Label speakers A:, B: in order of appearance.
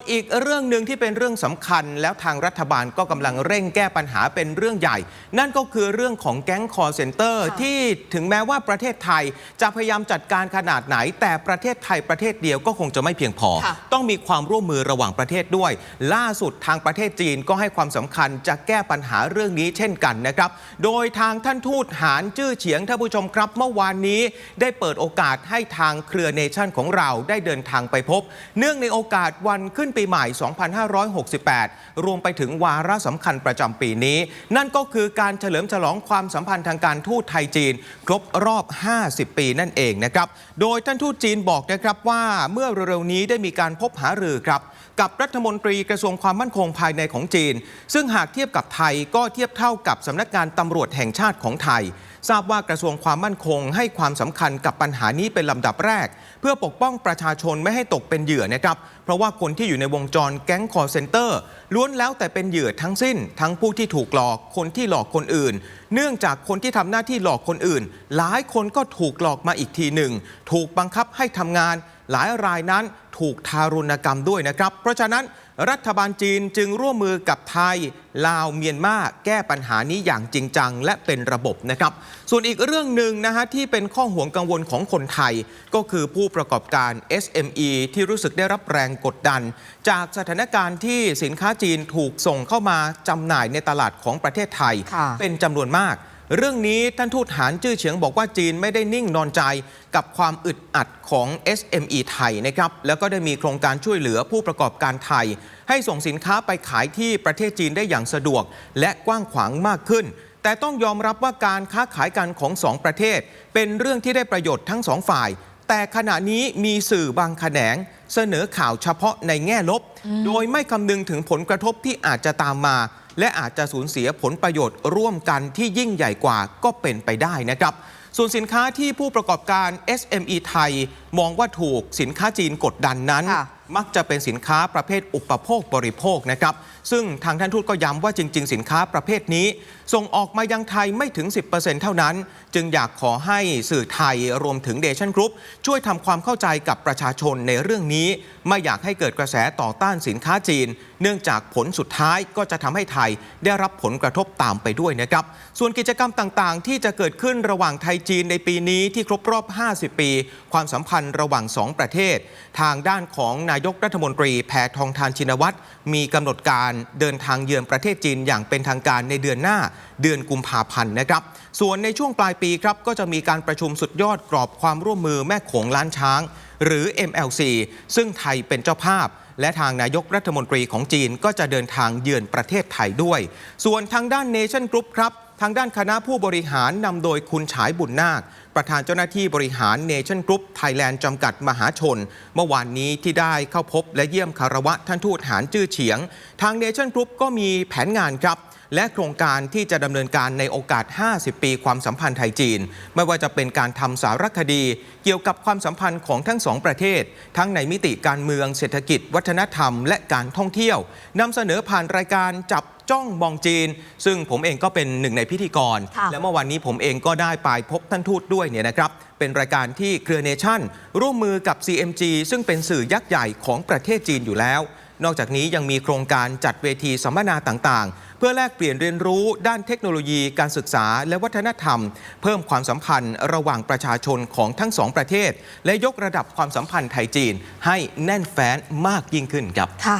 A: อีกเรื่องหนึ่งที่เป็นเรื่องสำคัญ แล้วทางรัฐบาลก็กำลังเร่งแก้ปัญหาเป็นเรื่องใหญ่ นั่นก็คือเรื่องของแก๊งคอร์เซนเตอร์
B: ค่ะ
A: ที่ถึงแม้ว่าประเทศไทยจะพยายามจัดการขนาดไหน แต่ประเทศไทยประเทศเดียวก็คงจะไม่เพียงพอ
B: ค่ะ
A: ต้องมีความร่วมมือระหว่างประเทศด้วย ล่าสุดทางประเทศจีนก็ให้ความสำคัญจะแก้ปัญหาเรื่องนี้เช่นกันนะครับ โดยทางท่านทูตหานจื้อเฉียงท่านผู้ชมครับ เมื่อวานนี้ได้เปิดโอกาสให้ทางเครือเนชั่นของเราได้เดินทางไปพบ เนื่องในโอกาสวันขึ้นปีใหม่ 2568 รวมไปถึงวาระสำคัญประจำปีนี้ นั่นก็คือการเฉลิมฉลองความสัมพันธ์ทางการทูตไทยจีน ครบรอบ 50 ปีนั่นเองนะครับ โดยท่านทูตจีนบอกนะครับว่าเมื่อเร็วๆนี้ได้มีการพบหารือครับกับรัฐมนตรีกระทรวงความมั่นคงภายในของจีน ซึ่งหากเทียบกับไทยก็เทียบเท่ากับสำนักงานตำรวจแห่งชาติของไทย ทราบว่ากระทรวงความมั่นคง ให้ความสำคัญกับปัญหานี้เป็นลำดับแรก เพื่อปกป้องประชาชนไม่ให้ตกเป็นเหยื่อนะครับ เพราะว่าคนที่อยู่ในวงจรแก๊งคอร์เซนเตอร์ล้วนแล้วแต่เป็นเหยื่อทั้งสิ้น ทั้งผู้ที่ถูกหลอกคนที่หลอกคนอื่น เนื่องจากคนที่ทำหน้าที่หลอกคนอื่น หลายคนก็ถูกหลอกมาอีกทีหนึ่ง ถูกบังคับให้ทำงาน หลายรายนั้นถูกทารุณกรรมด้วยนะครับ เพราะฉะนั้นรัฐบาลจีนจึงร่วมมือกับไทย ลาวเมียนมาแก้ปัญหานี้อย่างจริงจัง และเป็นระบบนะครับ ส่วนอีกเรื่องหนึ่งนะฮะที่เป็นข้อห่วงกังวลของคนไทย ก็คือผู้ประกอบการ SME ที่รู้สึกได้รับแรงกดดัน จากสถานการณ์ที่สินค้าจีนถูกส่งเข้ามาจำหน่ายในตลาดของประเทศไทย
B: ค่ะ
A: เป็นจำนวนมาก เรื่องนี้ท่านทูตหานจื้อเฉียงบอกว่าจีนไม่ได้นิ่งนอนใจกับความอึดอัดของ SME ไทยนะครับแล้วก็ได้มีโครงการช่วยเหลือผู้ประกอบการไทย ให้ส่งสินค้าไปขายที่ประเทศจีนได้อย่างสะดวก และกว้างขวางมากขึ้น แต่ต้องยอมรับว่าการค้าขายกันของสองประเทศ เป็นเรื่องที่ได้ประโยชน์ทั้งสองฝ่ายแต่ขณะนี้มีสื่อบางแขนงเสนอข่าวเฉพาะในแง่ลบ โดยไม่คำนึงถึงผลกระทบที่อาจจะตามมา และอาจจะสูญเสียผลประโยชน์ร่วมกันที่ยิ่งใหญ่กว่าก็เป็นไปได้นะครับ ส่วนสินค้าที่ผู้ประกอบการ SME ไทย มองว่าถูกสินค้าจีนกดดันนั้น มักจะเป็นสินค้าประเภทอุปโภคบริโภคนะครับ ซึ่งทางท่านทูตก็ย้ำว่าจริง ๆ สินค้าประเภทนี้ ส่งออกมายังไทยไม่ถึง 10%เท่านั้น จึงอยากขอให้สื่อไทยรวมถึงเดชั่นกรุ๊ปช่วยทำความเข้าใจกับประชาชนในเรื่องนี้ ไม่อยากให้เกิดกระแสต่อต้านสินค้าจีน เนื่องจากผลสุดท้ายก็จะทำให้ไทยได้รับผลกระทบตามไปด้วยนะครับ ส่วนกิจกรรมต่างๆ ที่จะเกิดขึ้นระหว่างไทยจีนในปีนี้ที่ครบรอบ 50 ปี ความสัมพันธ์ระหว่าง 2 ประเทศ ทางด้านของนายยกรัฐมนตรีแพทองทานชินวัตรมีกำหนดการเดินทางเยือนประเทศจีนอย่างเป็นทางการในเดือนหน้าเดือนกุมภาพันธ์นะครับ ส่วนในช่วงปลายปีครับก็จะมีการประชุมสุดยอดกรอบความร่วมมือแม่โขงล้านช้าง หรือ MLC ซึ่งไทยเป็นเจ้าภาพ และทางนายกรัฐมนตรีของจีนก็จะเดินทางเยือนประเทศไทยด้วย ส่วนทางด้านเนชั่นกรุ๊ปครับ ทางด้านคณะผู้บริหารนำโดยคุณฉายบุญนาค ประธานเจ้าหน้าที่บริหารเนชั่นกรุ๊ปไทยแลนด์จำกัดมหาชน เมื่อวานนี้ที่ได้เข้าพบและเยี่ยมคารวะท่านทูตหานจื้อเฉียง ทางเนชั่นกรุ๊ปก็มีแผนงานครับ และโครงการที่จะดำเนินการในโอกาส 50 ปีความสัมพันธ์ไทยจีน ไม่ว่าจะเป็นการทำสารคดี เกี่ยวกับความสัมพันธ์ของทั้งสองประเทศ ทั้งในมิติการเมืองเศรษฐกิจ วัฒนธรรม และการท่องเที่ยวนำเสนอผ่านรายการจับจ้องมองจีน ซึ่งผมเองก็เป็นหนึ่งในพิธีกร
B: ค่ะ
A: และเมื่อวันนี้ผมเองก็ได้ไปพบท่านทูตด้วยเนี่ยนะครับเป็นรายการที่เครือเนชั่นร่วมมือกับ CMG ซึ่งเป็นสื่อยักษ์ใหญ่ของประเทศจีนอยู่แล้ว นอกจากนี้ยังมีโครงการจัดเวทีสัมมนาต่างๆ เพื่อแลกเปลี่ยนเรียนรู้ด้านเทคโนโลยีการศึกษาและวัฒนธรรม เพิ่มความสัมพันธ์ระหว่างประชาชนของทั้งสองประเทศ และยกระดับความสัมพันธ์ไทยจีนให้แน่นแฟ้นมากยิ่งขึ้นครับ